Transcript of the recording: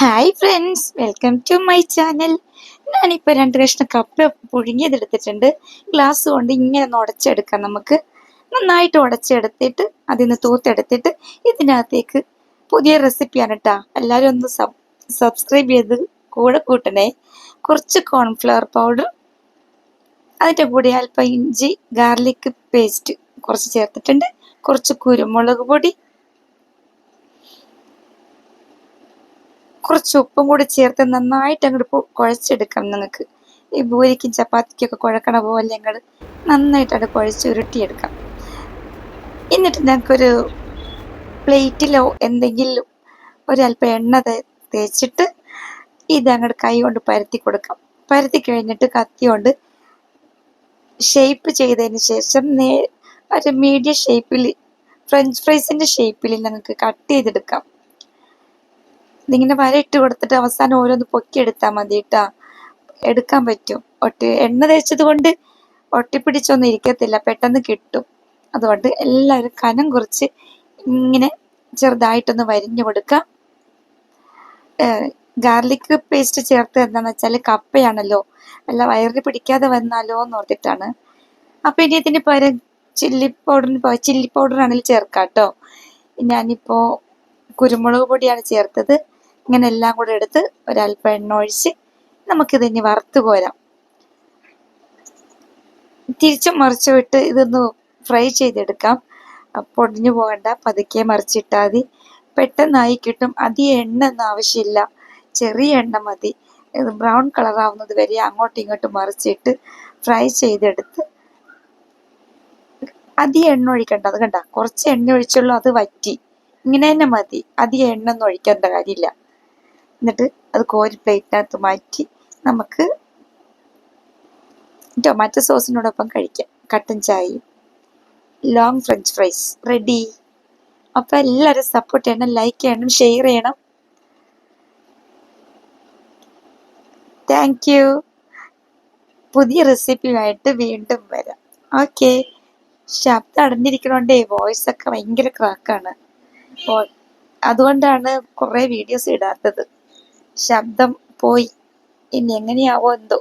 Hi friends welcome to my channel ഞാനിപ്പോൾ രണ്ട് കഷ്ണം കപ്പ പുഴുങ്ങിയതെടുത്തിട്ടുണ്ട്. ഗ്ലാസ് കൊണ്ട് ഇങ്ങനെ ഒന്ന് ഉടച്ചെടുക്കാം നമുക്ക്. നന്നായിട്ട് ഉടച്ചെടുത്തിട്ട് അതിൽ നിന്ന് തൂത്തെടുത്തിട്ട് ഇതിനകത്തേക്ക് പുതിയ റെസിപ്പിയാണ് കേട്ടോ എല്ലാവരും ഒന്ന് സബ് സബ്സ്ക്രൈബ് ചെയ്ത് കൂടെ കൂട്ടണേ. കുറച്ച് കോൺഫ്ലവർ പൗഡർ അതിന്റെ കൂടെ അല്പം ഇഞ്ചി ഗാർലിക് പേസ്റ്റ് കുറച്ച് ചേർത്തിട്ടുണ്ട്. കുറച്ച് കുരുമുളക് പൊടി കുറച്ച് ഉപ്പും കൂടി ചേർത്ത് നന്നായിട്ട് അങ്ങോട്ട് കുഴച്ചെടുക്കാം നിങ്ങൾക്ക് ഈ ഭൂരിക്കും ചപ്പാത്തിക്കൊക്കെ കുഴക്കണ പോലെ ഞങ്ങൾ നന്നായിട്ട് അത് കുഴച്ച് ഉരുട്ടിയെടുക്കാം. എന്നിട്ട് ഞങ്ങൾക്കൊരു പ്ലേറ്റിലോ എന്തെങ്കിലും ഒരല്പം എണ്ണ തേച്ചിട്ട് ഇത് അങ്ങോട്ട് കൈ കൊണ്ട് പരത്തി കൊടുക്കാം. പരത്തി കഴിഞ്ഞിട്ട് കത്തി കൊണ്ട് ഷേപ്പ് ചെയ്തതിന് ശേഷം നേ ഒരു മീഡിയം ഷേപ്പിൽ ഫ്രഞ്ച് ഫ്രൈസിന്റെ ഷേപ്പിൽ ഞങ്ങൾക്ക് കട്ട് ചെയ്തെടുക്കാം. ഇതിങ്ങനെ വര ഇട്ട് കൊടുത്തിട്ട് അവസാനം ഓരോന്ന് പൊക്കിയെടുത്താൽ മതി കേട്ടാ എടുക്കാൻ പറ്റും. ഒട്ടി എണ്ണ തേച്ചത് കൊണ്ട് ഒട്ടിപ്പിടിച്ചൊന്നും ഇരിക്കത്തില്ല. പെട്ടെന്ന് കിട്ടും. അതുകൊണ്ട് എല്ലാവരും കനം കുറച്ച് ഇങ്ങനെ ചെറുതായിട്ടൊന്ന് വരിഞ്ഞു കൊടുക്കാം. ഗാർലിക് പേസ്റ്റ് ചേർത്ത് എന്താണെന്ന് വെച്ചാൽ കപ്പയാണല്ലോ. അല്ല വയറിൽ പിടിക്കാതെ വന്നാലോ എന്ന് ഓർത്തിട്ടാണ്. അപ്പം ഇനി ഇതിന് പകരം ചില്ലി പൗഡറിന് ചില്ലി പൗഡർ ആണെങ്കിൽ ചേർക്കാം കേട്ടോ ഞാനിപ്പോൾ കുരുമുളക് പൊടിയാണ് ചേർത്തത്. ഇങ്ങനെ എല്ലാം കൂടെ എടുത്ത് ഒരല്പം എണ്ണ ഒഴിച്ച് നമുക്കിത് ഇനി വറുത്ത് കോരാം തിരിച്ചും മറിച്ച് വിട്ട് ഇതൊന്ന് ഫ്രൈ ചെയ്തെടുക്കാം. പൊടിഞ്ഞു പോകണ്ട പതുക്കെ മറിച്ചിട്ടാൽ മതി. പെട്ടെന്നായി കിട്ടും. അധികം എണ്ണ ഒന്നും ആവശ്യമില്ല. ചെറിയ എണ്ണ മതി. ഇത് ബ്രൗൺ കളർ ആവുന്നത് വരെ അങ്ങോട്ടും ഇങ്ങോട്ടും മറിച്ചിട്ട് ഫ്രൈ ചെയ്തെടുത്ത് അധികം എണ്ണ ഒഴിക്കണ്ട. അത് കണ്ട? കുറച്ച് എണ്ണ ഒഴിച്ചുള്ളൂ അത് വറ്റി. ഇങ്ങനെ തന്നെ മതി. അധികം എണ്ണ ഒന്നും ഒഴിക്കേണ്ട കാര്യമില്ല. എന്നിട്ട് അത് കോരി പ്ലേറ്റിനകത്ത് മാറ്റി നമുക്ക് ടൊമാറ്റോ സോസിനോടൊപ്പം കഴിക്കാം. കട്ടൻ ചായയും ലോങ് ഫ്രഞ്ച് ഫ്രൈസ് റെഡി അപ്പം എല്ലാവരും സപ്പോർട്ട് ചെയ്യണം ലൈക്ക് ചെയ്യണം ഷെയർ ചെയ്യണം. താങ്ക് യു പുതിയ റെസിപ്പിയുമായിട്ട് വീണ്ടും വരാം. ഓക്കെ ശബ്ദം അടഞ്ഞിരിക്കണോണ്ടേ വോയിസ് ഒക്കെ ഭയങ്കര ക്രാക്കാണ് അതുകൊണ്ടാണ് കുറേ വീഡിയോസ് ഇടാത്തത്. ശബ്ദം പോയി. ഇനി എങ്ങനെയാവോ എന്തോ.